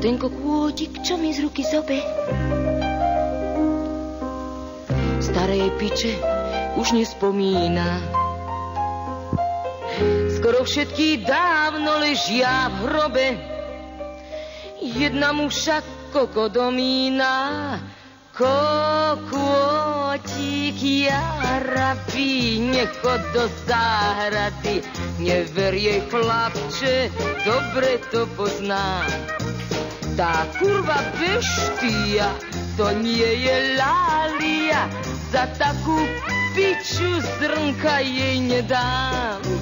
ten kokôtik, čo mi z ruky zobe. Staré piče už nespomína. Skoro všetky dávno ležia v hrobe. Jedna mu však kokodomína, kokôtik jarabí, nechod do záhrady, never jej chlapče, dobre to pozná. Ta kurva peštija, to nije je lalija, za takvu piću zrnka jej ne dam.